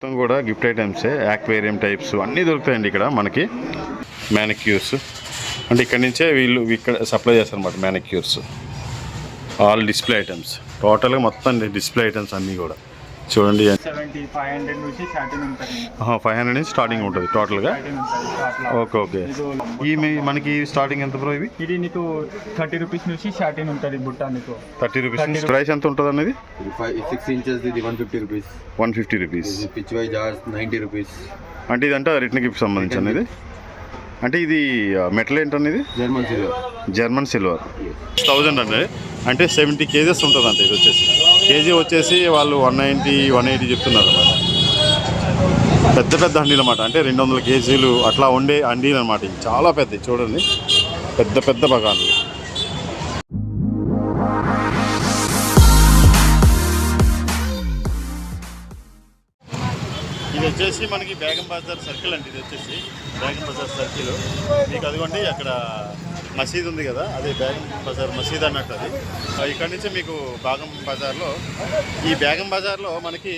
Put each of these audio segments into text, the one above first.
మొత్తం కూడా gift ఐటమ్సే aquarium types అన్నీ దొరుకుతాయండి ఇక్కడ మనకి. మ్యానిక్యూర్స్ అంటే ఇక్కడ నుంచే వీళ్ళు ఇక్కడ సప్లై చేస్తారు అన్నమాట మ్యానిక్యూర్స్ ఆల్ డిస్ప్లే ఐటమ్స్ టోటల్గా మొత్తం డిస్ప్లే ఐటమ్స్ అన్నీ కూడా. చూడండి. ఫైవ్ హండ్రెడ్ నుంచి స్టార్టింగ్ ఉంటుంది. ఫైవ్ హండ్రెడ్ నుంచి స్టార్టింగ్ ఉంటుంది టోటల్గా స్టార్టింగ్ ఉంటుంది షాప్లో ఓకే ఓకే ఈ మనకి స్టార్టింగ్ ఎంత బ్రో ఇవి? ఇది నీకు థర్టీ రూపీస్ నుంచి స్టార్టింగ్ ఉంటుంది బుట్ట నీకు. థర్టీ రూపీస్ ప్రైస్ ఎంత ఉంటుంది అనేది ఇది ఫైవ్ సిక్స్ ఇంచెస్ ఇది one fifty rupees one fifty rupees Pichwai jars ninety rupees అంటే ఇదంటే రిటర్న్ గిఫ్ట్ సంబంధించి అనేది అంటే ఇది మెటల్ ఏంటనేది German silver German silver thousand అండి అంటే సెవెంటీ కేజెస్ ఉంటుంది అంట ఇది వచ్చేసి. కేజీ వచ్చేసి వాళ్ళు వన్ నైంటీ వన్ ఎయిటీ చెప్తున్నారు అన్నమాట. పెద్ద పెద్ద హండీలు అనమాట అంటే రెండు వందల కేజీలు అట్లా ఉండే హండీలు అనమాట ఇవి చాలా పెద్దవి చూడండి. పెద్ద పెద్ద బగాన్లు. ఇది వచ్చేసి మనకి బేగం బజార్ సర్కిల్ అండి. ఇది వచ్చేసి బేగం బజార్ సర్కిల్. మీకు అదిగోండి అక్కడ మసీద్ ఉంది కదా అదే బేగం బజార్ మసీద్ అన్నట్టు అది. ఇక్కడ నుంచి మీకు బాగం బజార్లో ఈ బేగం బజార్లో మనకి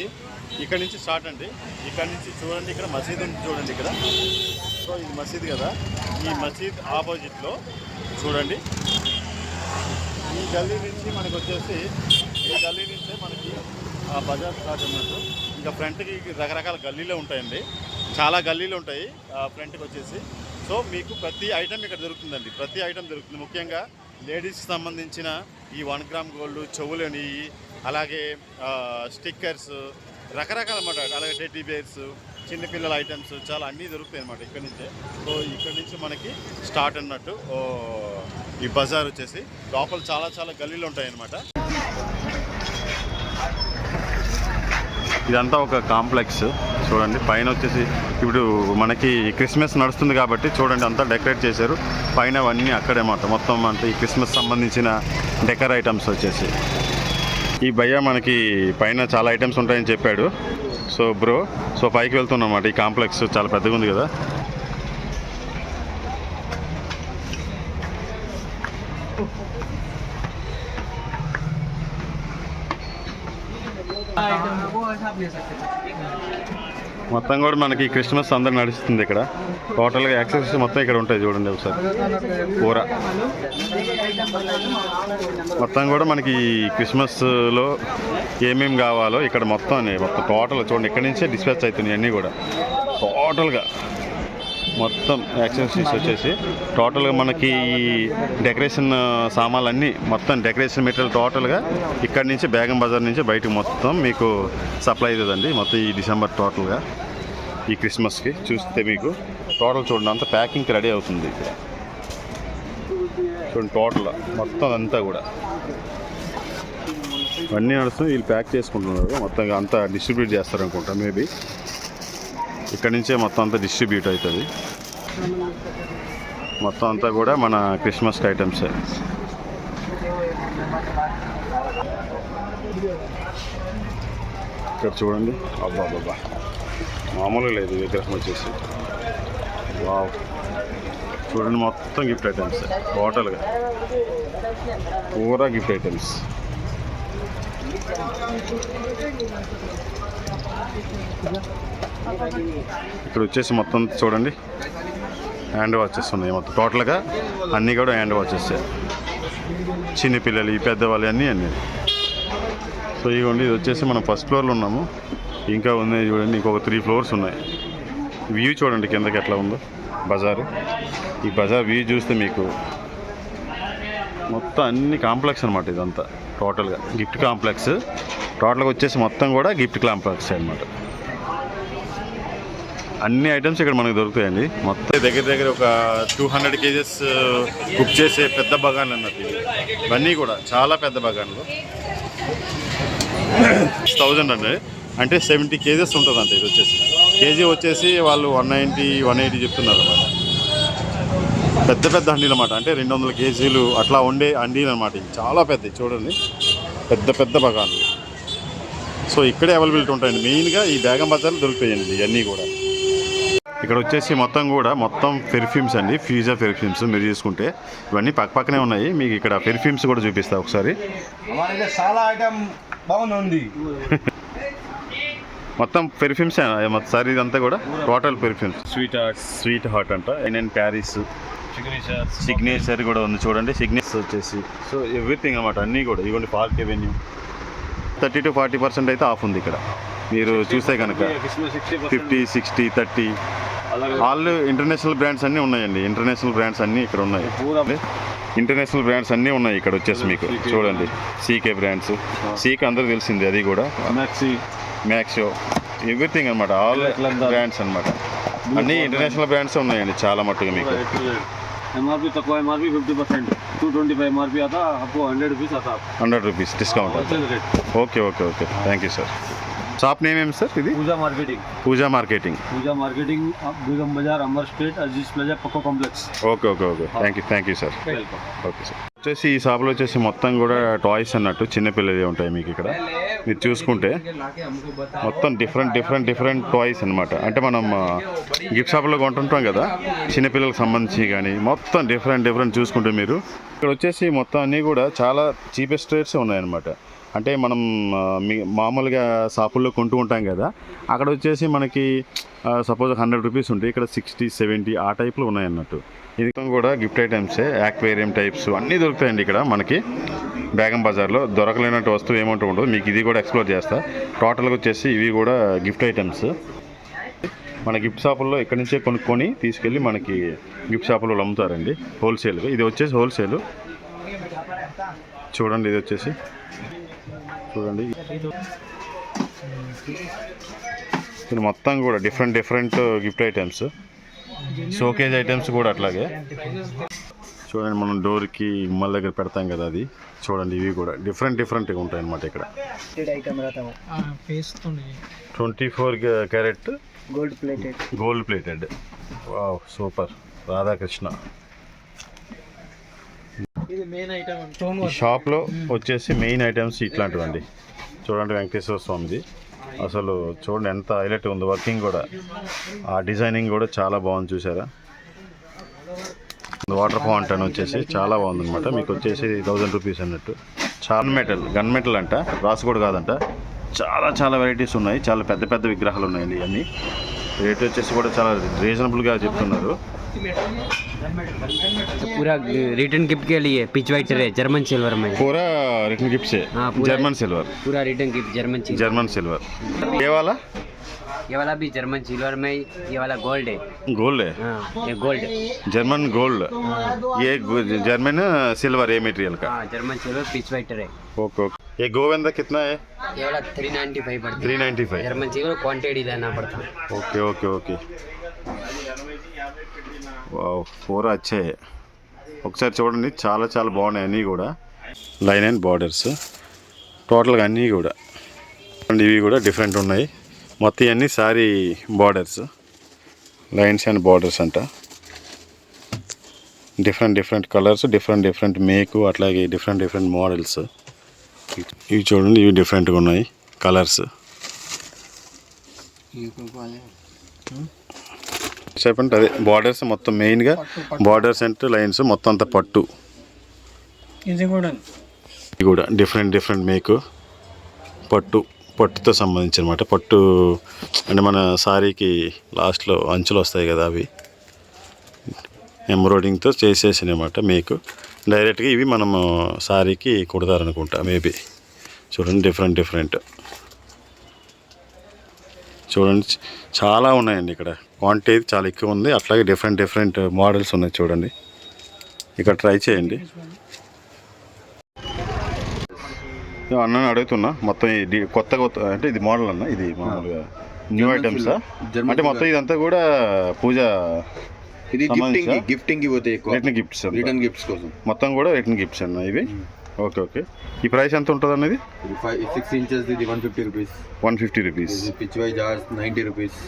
ఇక్కడ నుంచి స్టార్ట్ అండి. ఇక్కడ నుంచి చూడండి ఇక్కడ మసీద్ ఉంది చూడండి ఇక్కడ. సో ఇది మసీద్ కదా. ఈ మసీద్ ఆపోజిట్లో చూడండి. ఈ గల్లీ నుంచి మనకు వచ్చేసి ఈ గల్లీ నుంచే మనకి ఆ బజార్ స్టార్ట్ అన్నట్టు. ఇంకా ఫ్రంట్కి రకరకాల గల్లీలు ఉంటాయండి. చాలా గల్లీలు ఉంటాయి ఆ ఫ్రంట్కి వచ్చేసి. సో మీకు ప్రతి ఐటెం ఇక్కడ దొరుకుతుందండి. ప్రతి ఐటెం దొరుకుతుంది. ముఖ్యంగా లేడీస్కి సంబంధించిన ఈ వన్ గ్రామ్ గోల్డ్ చెవులని అలాగే స్టిక్కర్స్ రకరకాల అన్నమాట అలాగే టెడ్డీ బేర్స్ చిన్నపిల్లల ఐటమ్స్ చాలా అన్నీ దొరుకుతాయి అన్నమాట ఇక్కడ నుంచే. సో ఇక్కడ నుంచి మనకి స్టార్ట్ అన్నట్టు ఓ, ఈ బజార్ వచ్చేసి లోపల చాలా చాలా గల్లీలు ఉంటాయి అన్నమాట ఇదంతా ఒక కాంప్లెక్స్. చూడండి. పైన వచ్చేసి ఇప్పుడు మనకి క్రిస్మస్ నడుస్తుంది కాబట్టి చూడండి అంతా డెకరేట్ చేశారు. పైన అవన్నీ అక్కడే మాట. మొత్తం అంటే ఈ క్రిస్మస్ సంబంధించిన డెకర్ ఐటమ్స్ వచ్చేసి. ఈ భయ్య మనకి పైన చాలా ఐటమ్స్ ఉంటాయని చెప్పాడు. సో బ్రో సో పైకి వెళ్తున్నాం అన్నమాట. ఈ కాంప్లెక్స్ చాలా పెద్దగా ఉంది కదా. మొత్తం కూడా మనకి క్రిస్మస్ అందరు నడుస్తుంది ఇక్కడ. టోటల్గా యాక్సెస్ మొత్తం ఇక్కడ ఉంటాయి చూడండి ఒకసారి. కూర. మొత్తం కూడా మనకి క్రిస్మస్ క్రిస్మస్లో ఏమేమి కావాలో ఇక్కడ మొత్తం మొత్తం టోటల్ చూడండి. ఇక్కడ నుంచే డిస్పాచ్ అవుతున్నాయి అన్నీ కూడా. టోటల్గా మొత్తం యాక్సెసరీస్ వచ్చేసి. టోటల్గా మనకి ఈ డెకరేషన్ సామాన్లన్నీ మొత్తం డెకరేషన్ మెటీరియల్ టోటల్గా ఇక్కడ నుంచి బేగం బజార్ నుంచి బయటకు మొత్తం మీకు సప్లై అవుతుందండి మొత్తం ఈ డిసెంబర్ టోటల్గా ఈ క్రిస్మస్కి చూస్తే మీకు టోటల్ చూడండి అంతా ప్యాకింగ్కి రెడీ అవుతుంది ఇక్కడ. చూడండి టోటల్ మొత్తం అంతా కూడా. అన్నీ నడుస్తూ వీళ్ళు ప్యాక్ చేసుకుంటున్నారు. మొత్తంగా అంతా డిస్ట్రిబ్యూట్ చేస్తారు అనుకుంటా మేబీ ఇక్కడ నుంచే మొత్తం అంతా డిస్ట్రిబ్యూట్ అవుతుంది. మొత్తం అంతా కూడా మన క్రిస్మస్ ఐటమ్సే ఇక్కడ చూడండి. అబ్బా బాబా మామూలుగా లేదు విగ్రహం వచ్చేసి. వావ్. చూడండి మొత్తం గిఫ్ట్ ఐటమ్స్ టోటల్గా పూరా గిఫ్ట్ ఐటమ్స్ ఇక్కడ వచ్చేసి మొత్తం చూడండి. హ్యాండ్ వాచెస్ ఉన్నాయి మొత్తం. టోటల్గా అన్నీ కూడా హ్యాండ్ వాచెస్ చిన్నపిల్లలు ఈ పెద్దవాళ్ళు అన్నీ అన్నీ. సో ఇవ్వండి ఇది వచ్చేసి మనం ఫస్ట్ ఫ్లోర్లో ఉన్నాము. ఇంకా ఉన్నాయి చూడండి ఇంకొక త్రీ ఫ్లోర్స్ ఉన్నాయి. వ్యూ చూడండి కిందకి ఎట్లా ఉందో. బజారు. ఈ బజార్ వ్యూ చూస్తే మీకు మొత్తం అన్ని కాంప్లెక్స్ అనమాట ఇదంతా. టోటల్గా గిఫ్ట్ కాంప్లెక్స్. టోటల్గా వచ్చేసి మొత్తం కూడా గిఫ్ట్ కాంప్లెక్స్ అనమాట అన్ని ఐటమ్స్ ఇక్కడ మనకు దొరుకుతాయండి. మొత్తం దగ్గర దగ్గర ఒక టూ హండ్రెడ్ కేజెస్ కుక్ చేసే పెద్ద బగాన్లు అన్నట్టు ఇవన్నీ కూడా చాలా పెద్ద బగాన్లు. థౌజండ్ అండి. అంటే సెవెంటీ కేజెస్ ఉంటుందంట ఇది వచ్చేసి. కేజీ వచ్చేసి వాళ్ళు వన్ నైంటీ వన్ ఎయిటీ చెప్తున్నారు అన్నమాట. పెద్ద పెద్ద హండీలు అనమాట అంటే రెండు వందల కేజీలు అట్లా ఉండే హండీలు అనమాట ఇవి. చాలా పెద్దవి చూడండి. పెద్ద పెద్ద బగాన్లు. సో ఇక్కడే అవైలబిలిటీ ఉంటాయండి. మెయిన్గా ఈ బేగం బజార్లో దొరుకుతాయండి ఇవన్నీ కూడా. ఇక్కడ వచ్చేసి మొత్తం కూడా మొత్తం పెర్ఫ్యూమ్స్ అండి ఫ్యూజా పెర్ఫ్యూమ్స్ మీరు చూసుకుంటే ఇవన్నీ పక్క పక్కనే ఉన్నాయి మీకు ఇక్కడ పెర్ఫ్యూమ్స్ కూడా చూపిస్తా ఒకసారి. బాగుంది. మొత్తం పెర్ఫ్యూమ్స్ సార్ ఇదంతా కూడా? Total perfumes. Sweet heart sweet heart అంట. అండ్ ప్యారిస్ సిగ్నేచర్ కూడా ఉంది చూడండి. సిగ్నేచర్ వచ్చేసి. సో ఎవ్రీథింగ్ అనమాట అన్నీ కూడా. ఇవన్నీ Park Avenue thirty two forty percent అయితే ఆఫ్ ఉంది ఇక్కడ. మీరు చూస్తే కనుక fifty sixty thirty. All international brands అన్నీ ఉన్నాయండి. ఇంటర్నేషనల్ బ్రాండ్స్ అన్నీ ఇక్కడ ఉన్నాయి. ఇంటర్నేషనల్ బ్రాండ్స్ అన్నీ ఉన్నాయి ఇక్కడ వచ్చేసి మీకు. చూడండి. CK brands. సీక్ అందరు తెలిసింది అది కూడా. మ్యాక్సీ మ్యాక్సో ఎవ్రీథింగ్ అనమాట ఆల్ బ్రాండ్స్ అనమాట అన్నీ ఇంటర్నేషనల్ బ్రాండ్స్ ఉన్నాయండి చాలా మట్టుగా మీకు. ఎంఆర్పి తక్కువ fifty percent to twenty five MRP అప్పు hundred rupees hundred rupees discount okay okay okay thank you sir shop name ఏమి సార్ ఇది? Pooja marketing. Pooja marketing. Pooja marketing Begum Bazaar Amar street Aziz plaza పక్కో complex. Okay okay okay thank you thank you sir welcome okay sir వచ్చేసి ఈ షాప్లో వచ్చేసి మొత్తం కూడా toys అన్నట్టు చిన్నపిల్లలే ఉంటాయి మీకు ఇక్కడ. మీరు చూసుకుంటే మొత్తం డిఫరెంట్ డిఫరెంట్ డిఫరెంట్ టాయ్స్ అనమాట అంటే మనం గిఫ్ట్ షాప్లో కొంటుంటాం కదా చిన్నపిల్లలకు సంబంధించి కానీ మొత్తం డిఫరెంట్ డిఫరెంట్ చూసుకుంటే మీరు. ఇక్కడ వచ్చేసి మొత్తం అన్నీ కూడా చాలా చీపెస్ట్ రేట్స్ ఉన్నాయన్నమాట. అంటే మనం మీ మామూలుగా షాపుల్లో కొంటూ ఉంటాం కదా అక్కడ వచ్చేసి మనకి సపోజ్ హండ్రెడ్ రూపీస్ ఉంటాయి ఇక్కడ సిక్స్టీ సెవెంటీ ఆ టైప్లో ఉన్నాయన్నట్టు. ఇది కూడా గిఫ్ట్ ఐటమ్సే యాక్వేరియం టైప్స్ అన్నీ దొరుకుతాయండి ఇక్కడ మనకి. బేగం బజార్లో దొరకలేనట్టు వస్తువు ఏమంటూ ఉండదు. మీకు ఇది కూడా ఎక్స్ప్లోర్ చేస్తా. టోటల్గా వచ్చేసి ఇవి కూడా గిఫ్ట్ ఐటమ్స్ మన గిఫ్ట్ షాపుల్లో ఇక్కడి నుంచే కొనుక్కొని తీసుకెళ్ళి మనకి గిఫ్ట్ షాపుల్లో అమ్ముతారండి. హోల్సేల్గా ఇది వచ్చేసి హోల్సేల్ చూడండి ఇది వచ్చేసి. చూడండి. ఇది మొత్తం కూడా different different gift items showcase items కూడా అట్లాగే. చూడండి మనం డోర్కి గుమ్మల దగ్గర పెడతాం కదా అది. చూడండి ఇవి కూడా డిఫరెంట్ డిఫరెంట్గా ఉంటాయి అన్నమాట ఇక్కడ. Twenty four carat gold plated gold plated super Radhakrishna ఇది మెయిన్ ఐటమ్ స్టోన్ ఈ షాప్లో వచ్చేసి మెయిన్ ఐటమ్స్ ఇట్లాంటివండి. చూడండి వెంకటేశ్వర స్వామిది. అసలు చూడండి ఎంత హైలైట్ ఉంది. వర్కింగ్ కూడా. ఆ డిజైనింగ్ కూడా చాలా బాగుంది చూసారా? వాటర్ ఫౌంటైన్ వచ్చేసి చాలా బాగుంది అనమాట మీకు వచ్చేసి థౌజండ్ రూపీస్ అన్నట్టు. చాలా మెటల్ గన్ మెటల్ అంట. రాసు కూడా కాదంట. చాలా చాలా వెరైటీస్ ఉన్నాయి. చాలా పెద్ద పెద్ద విగ్రహాలు ఉన్నాయండి ఇవన్నీ. రేట్ వచ్చేసి కూడా చాలా రీజనబుల్గా చెప్తున్నారు. पूरा रिटर्न गिफ्ट के लिए पिच अच्छा। वाइट रे जर्मन सिल्वर में। पूरा रिटर्न गिफ्ट से? जर्मन सिल्वर पूरा return gift German silver German silver ये वाला? ये वाला भी जर्मन सिल्वर में ये वाला गोल्ड है। गोल्ड है? हाँ, ये गोल्ड जर्मन गोल्ड हाँ। ये जर्मन सिल्वर uh, है मटेरियल का। हाँ, जर्मन सिल्वर पिच वाइट है ओके ओके ये गोविंदा कितना है? ये वाला 395 पड़ता है। 395 जर्मन सिल्वर क्वांटिटी लेना पड़ता। है ओके ओके ओके వావ్ పూరా అచ్చే ఒకసారి చూడండి చాలా చాలా బాగున్నాయి అన్నీ కూడా. లైన్ అండ్ బార్డర్స్ టోటల్గా అన్నీ కూడా. చూడండి, ఇవి కూడా డిఫరెంట్ ఉన్నాయి. మొత్తం అన్నీ sari borders lines and borders అంట. Different different colours different different మేకు అట్లాగే డిఫరెంట్ డిఫరెంట్ మోడల్స్ ఇవి చూడండి ఇవి డిఫరెంట్గా ఉన్నాయి. కలర్స్ చెప్పండి అదే బార్డర్స్ మొత్తం మెయిన్గా బార్డర్స్ అండ్ లైన్స్ మొత్తం అంతా పట్టు. ఇది కూడా. ఇది కూడా డిఫరెంట్ డిఫరెంట్ మేకు పట్టు పట్టుతో సంబంధించి అనమాట పట్టు అంటే మన సారీకి లాస్ట్లో అంచులు వస్తాయి కదా అవి. ఎంబ్రాయిడింగ్తో చేసేసినాయి అనమాట మేకు డైరెక్ట్గా ఇవి మనము సారీకి కుడతారనుకుంటా మేబీ చూడండి డిఫరెంట్ డిఫరెంట్ చూడండి. చాలా ఉన్నాయండి ఇక్కడ. క్వాంటిటీ చాలా ఎక్కువ ఉంది. అట్లాగే డిఫరెంట్ డిఫరెంట్ మోడల్స్ ఉన్నాయి చూడండి. ఇక్కడ ట్రై చేయండి. అన్న అడుగుతున్నా. మొత్తం ఇది కొత్త కొత్త అంటే ఇది మోడల్ అన్న? ఇది మామూలుగా న్యూ ఐటమ్స్ అంటే మొత్తం ఇదంతా కూడా పూజ ఇది గిఫ్టింగ్? గిఫ్టింగ్ పోతే ఎక్కువ. రిటర్న్ గిఫ్ట్స్ రిటర్న్ గిఫ్ట్స్ కోసం. మొత్తం కూడా రిటర్న్ గిఫ్ట్స్ అన్న ఇవి. Okay okay. ఈ ప్రైస్ ఎంత ఉంటుంది అన్నది? ఇది ఫైవ్ సిక్స్ ఇంచెస్ ఇది one fifty rupees one fifty rupees ఇది Pichwai jars ninety rupees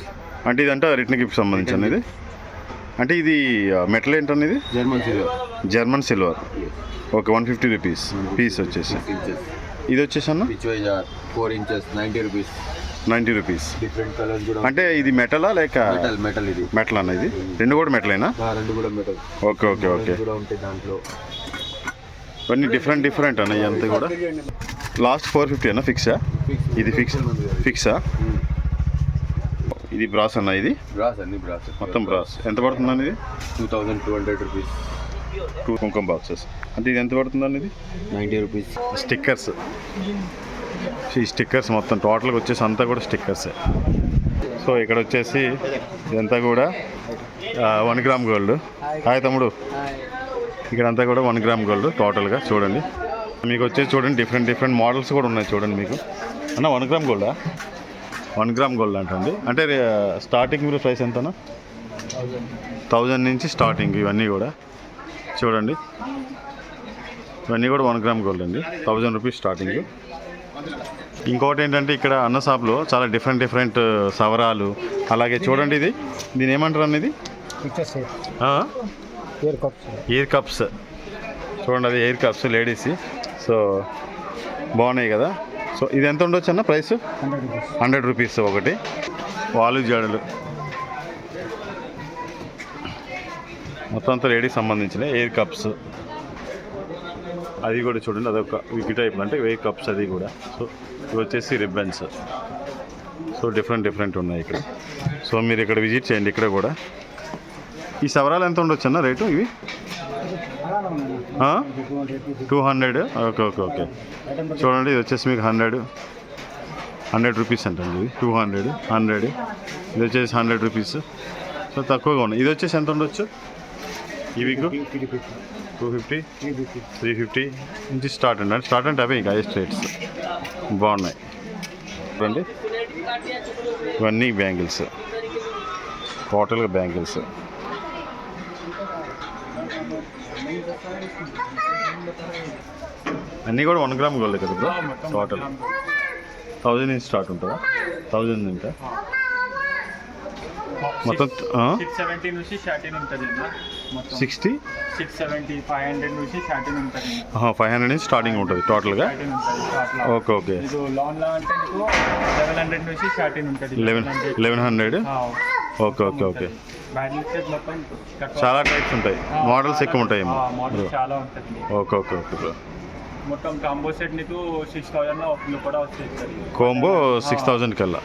అంటే ఇదంతా రిటర్న్ గిఫ్ట్ సంబంధించి అన్నది? అంటే ఇది మెటల్ ఏంటన్నది German silver German silver okay one fifty rupees piece వచ్చేసి. ఇది వచ్చేసి అన్న? Pichwai jar four inches ninety rupees ninety rupees different colours కూడా అంటే ఇది మెటలా లేక మెటల్ మెటల్ ఇది. మెటల్ అన్న ఇది? రెండు కూడా మెటలేనా రెండు కూడా మెటల్ ఓకే ఓకే ఓకే. కూడా ఉంటాయి దాంట్లో. ఇవన్నీ డిఫరెంట్ డిఫరెంట్ అన్న ఇదంతా కూడా. లాస్ట్ ఫోర్ ఫిఫ్టీ అన్న ఫిక్సా ఇది ఫిక్స్ ఫిక్సా ఇది బ్రాస్ అన్న ఇది? బ్రాస్ అన్ని బ్రాస్ మొత్తం బ్రాస్ ఎంత పడుతుందండి ఇది? Two thousand two hundred rupees two kumkum boxes అంటే ఇది ఎంత పడుతుందండి ఇది? నైంటీ రూపీస్ స్టిక్కర్స్ ఈ స్టిక్కర్స్ మొత్తం టోటల్గా వచ్చేసి అంతా కూడా స్టిక్కర్సే సో ఇక్కడ వచ్చేసి ఇదంతా కూడా వన్ గ్రామ్ గోల్డ్ హాయ్ తమ్ముడు. ఇక్కడ అంతా కూడా వన్ గ్రామ్ గోల్డ్ టోటల్గా చూడండి. మీకు వచ్చేసి చూడండి డిఫరెంట్ డిఫరెంట్ మోడల్స్ కూడా ఉన్నాయి చూడండి మీకు. అన్న వన్ గ్రామ్ గోల్డా వన్ గ్రామ్ గోల్డ్ అంటండి. అంటే స్టార్టింగ్ మీరు ప్రైస్ ఎంతనా థౌజండ్ నుంచి స్టార్టింగ్ ఇవన్నీ కూడా. చూడండి. ఇవన్నీ కూడా వన్ గ్రామ్ గోల్డ్ అండి. థౌజండ్ రూపీస్ స్టార్టింగ్ ఇంకోటి ఏంటంటే ఇక్కడ అన్న షాప్లో చాలా డిఫరెంట్ డిఫరెంట్ సవరాలు. అలాగే చూడండి ఇది. దీని ఏమంటారు అన్న ఇది? ఎయిర్ కప్స్ చూడండి అది ఎయిర్ కప్స్ లేడీస్ సో బాగున్నాయి కదా. సో ఇది ఎంత ఉండొచ్చు అన్న ప్రైస్? హండ్రెడ్ రూపీస్ ఒకటి. వాలు జడలు. మొత్తం అంతా లేడీస్ సంబంధించిన ఎయిర్ కప్స్ అది కూడా చూడండి అదొక వికి టైప్ అంటే ఎయిర్ కప్స్ అది కూడా. సో ఇవి వచ్చేసి రిబ్బన్స్ సో డిఫరెంట్ డిఫరెంట్ ఉన్నాయి ఇక్కడ. సో మీరు ఇక్కడ విజిట్ చేయండి ఇక్కడ కూడా. ఈ సవరాలు ఎంత ఉండొచ్చు అన్న రేటు ఇవి? Two hundred? Okay okay okay. చూడండి ఇది వచ్చేసి మీకు హండ్రెడ్. హండ్రెడ్ రూపీస్ అంటండి ఇది. Two hundred hundred. ఇది వచ్చేసి హండ్రెడ్ రూపీస్. సో తక్కువగా ఉన్నాయి. ఇది వచ్చేసి ఎంత ఉండొచ్చు? ఇవి టూ ఫిఫ్టీ? Three fifty? నుంచి స్టార్ట్ అండి. స్టార్ట్ అంటే అవే ఇంకా హైయెస్ట్ రేట్స్ బాగున్నాయి. చూడండి. ఇవన్నీ బ్యాంగిల్స్. టోటల్గా బ్యాంగిల్స్. అన్నీ కూడా వన్ గ్రామ్ గోల్డ్ కదా టోటల్ థౌజండ్ నుంచి స్టార్ట్ ఉంటుందా? థౌజండ్ ఇంకా మొత్తం సిక్స్ సెవెంటీ నుంచి స్టార్టింగ్ ఉంటుంది అన్న మొత్తం sixty six seventy five hundred నుంచి స్టార్టింగ్ ఉంటుంది ఫైవ్ హండ్రెడ్ నుంచి స్టార్టింగ్ ఉంటుంది టోటల్గా ఓకే ఓకే అంటే లెవెన్ హండ్రెడ్ నుంచి స్టార్టింగ్ ఉంటుంది. Eleven eleven hundred okay okay okay. చాలా టైప్స్ ఉంటాయి. మోడల్స్ ఎక్కువ ఉంటాయి ఓకే ఓకే ఓకే బ్రో మొత్తం కాంబో సెట్ నీకు సిక్స్ థౌసండ్లో కూడా వచ్చేస్తుంది కోంబో సిక్స్ థౌజండ్ కల్లా?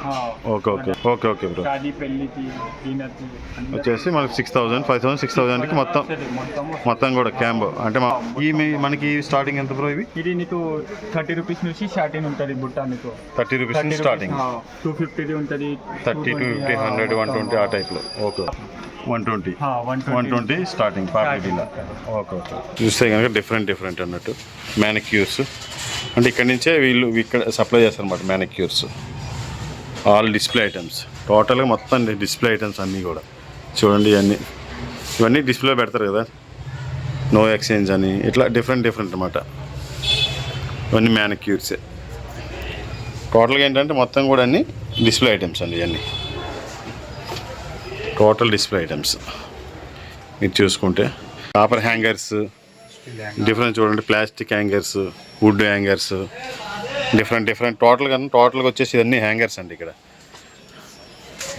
Okay okay okay okay bro Shaadi పెళ్ళికి డిన్నర్కి వచ్చేసి మనకి six thousand five thousand six థౌజండ్కి మొత్తం మొత్తం కూడా క్యాంబో అంటే ఈ మనకి స్టార్టింగ్ ఎంత బ్రో ఇవి ఇది నీకు థర్టీ రూపీస్ నుంచి స్టార్టింగ్ ఉంటుంది బుట్ట నీకు. థర్టీ రూపీస్ నుంచి స్టార్టింగ్ టూ ఫిఫ్టీది ఉంటుంది thirty two fifty hundred one twenty ఆ టైప్లో okay one twenty one twenty starting okay okay చూస్తే కనుక డిఫరెంట్ డిఫరెంట్ అన్నట్టు. మ్యానిక్యూర్స్ అంటే ఇక్కడి నుంచే వీళ్ళు ఇక్కడ సప్లై చేస్తారన్నమాట మ్యానిక్యూర్స్ ఆల్ డిస్ప్లే ఐటమ్స్ టోటల్గా మొత్తం డిస్ప్లే ఐటమ్స్ అన్నీ కూడా. చూడండి ఇవన్నీ. ఇవన్నీ డిస్ప్లే పెడతారు కదా. నో ఎక్స్చేంజ్ అని. ఇట్లా డిఫరెంట్ డిఫరెంట్ అన్నమాట. ఇవన్నీ మ్యానిక్యూర్సే టోటల్గా ఏంటంటే మొత్తం కూడా అన్ని డిస్ప్లే ఐటమ్స్ అండి ఇవన్నీ. Total display items. మీరు చూసుకుంటే కాపర్ హ్యాంగర్స్ డిఫరెంట్ చూడండి plastic hangers wood hangers different different టోటల్గా టోటల్గా వచ్చేసి ఇవన్నీ హ్యాంగర్స్ అండి ఇక్కడ.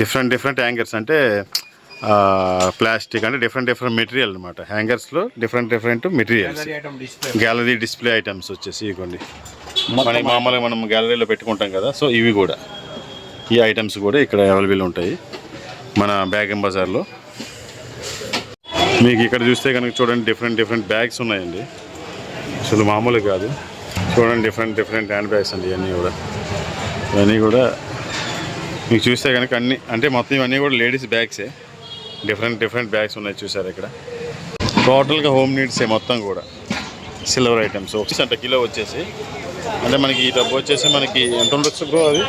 డిఫరెంట్ డిఫరెంట్ హ్యాంగర్స్ అంటే ప్లాస్టిక్ అంటే డిఫరెంట్ డిఫరెంట్ మెటీరియల్ అనమాట హ్యాంగర్స్లో different different materials. Gallery display items వచ్చేసి ఇవ్వండి మనకి మామూలుగా మనం గ్యాలరీలో పెట్టుకుంటాం కదా సో ఇవి కూడా. ఈ ఐటమ్స్ కూడా ఇక్కడ అవైలబుల్ ఉంటాయి. మన బ్యాగం బజార్లో మీకు ఇక్కడ చూస్తే కనుక చూడండి డిఫరెంట్ డిఫరెంట్ బ్యాగ్స్ ఉన్నాయండి. అసలు మామూలు కాదు. చూడండి డిఫరెంట్ డిఫరెంట్ హ్యాండ్ బ్యాగ్స్ అండి ఇవన్నీ కూడా. ఇవన్నీ కూడా మీకు చూస్తే కనుక అన్ని అంటే మొత్తం ఇవన్నీ కూడా లేడీస్ బ్యాగ్సే డిఫరెంట్ డిఫరెంట్ బ్యాగ్స్ ఉన్నాయి చూసారు ఇక్కడ. టోటల్గా హోమ్ నీడ్సే మొత్తం కూడా. సిల్వర్ ఐటమ్స్ అంటే కిలో వచ్చేసి. అంటే మనకి ఈ డబ్బు వచ్చేసి మనకి ఎంత ఉండొచ్చు బ్రో అది?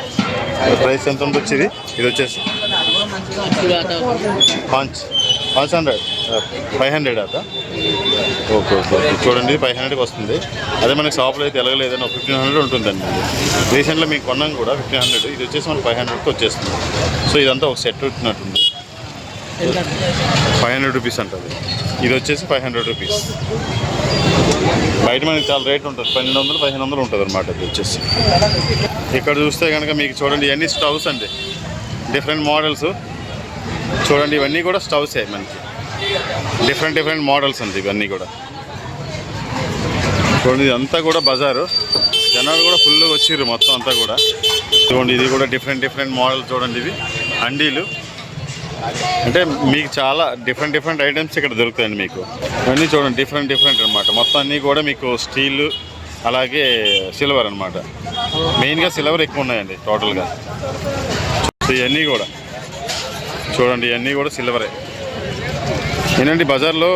ప్రైస్ ఎంత ఉండొచ్చు ఇది? ఇది వచ్చేసి పంచ్ పాంచ్ హండ్రెడ్. ఫైవ్ హండ్రెడ్ అత ఓకే ఓకే చూడండి ఫైవ్ హండ్రెడ్కి వస్తుంది. అదే మనకి షాప్లో అయితే ఎలాగలేదని ఒక ఫిఫ్టీన్ హండ్రెడ్ ఉంటుందండి. రీసెంట్లో మీకు కొన్నాం కూడా ఫిఫ్టీన్ హండ్రెడ్. ఇది వచ్చేసి మనకి ఫైవ్ హండ్రెడ్కి వచ్చేస్తుంది. సో ఇదంతా ఒక సెట్ ఉంటున్నట్టుంది ఫైవ్ హండ్రెడ్ రూపీస్ అంటుంది ఇది వచ్చేసి ఫైవ్ హండ్రెడ్ రూపీస్. బయట మనకి చాలా రేట్ ఉంటుంది పన్నెండు వందలు పదిహేను వందలు ఉంటుంది అనమాట ఇది వచ్చేసి. ఇక్కడ చూస్తే కనుక మీకు చూడండి ఇవన్నీ స్టవ్స్ అండి. Different models. చూడండి ఇవన్నీ కూడా స్టవ్స్ మనకి. డిఫరెంట్ డిఫరెంట్ మోడల్స్ అండి ఇవన్నీ కూడా. చూడండి ఇదంతా కూడా బజారు. జనాలు కూడా ఫుల్గా వచ్చిర్రు మొత్తం అంతా కూడా. చూడండి ఇది కూడా డిఫరెంట్ డిఫరెంట్ మోడల్ చూడండి ఇవి. అండీలు. అంటే మీకు చాలా డిఫరెంట్ డిఫరెంట్ ఐటమ్స్ ఇక్కడ దొరుకుతాయండి మీకు. అన్నీ చూడండి డిఫరెంట్ డిఫరెంట్ అనమాట మొత్తం అన్నీ కూడా మీకు స్టీల్ అలాగే సిల్వర్ అనమాట మెయిన్గా సిల్వర్ ఎక్కువ ఉన్నాయండి టోటల్గా ఇవన్నీ కూడా. చూడండి ఇవన్నీ కూడా సిల్వరే. ఏంటంటే బజార్లో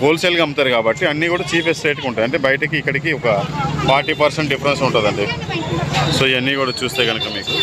హోల్సేల్గా అమ్ముతారు కాబట్టి అన్నీ కూడా చీపెస్ట్ రేట్కి ఉంటాయి. అంటే బయటకి ఇక్కడికి ఒక ఫార్టీ పర్సెంట్ డిఫరెన్స్ ఉంటుందండి. సో ఇవన్నీ కూడా చూస్తే కనుక మీకు.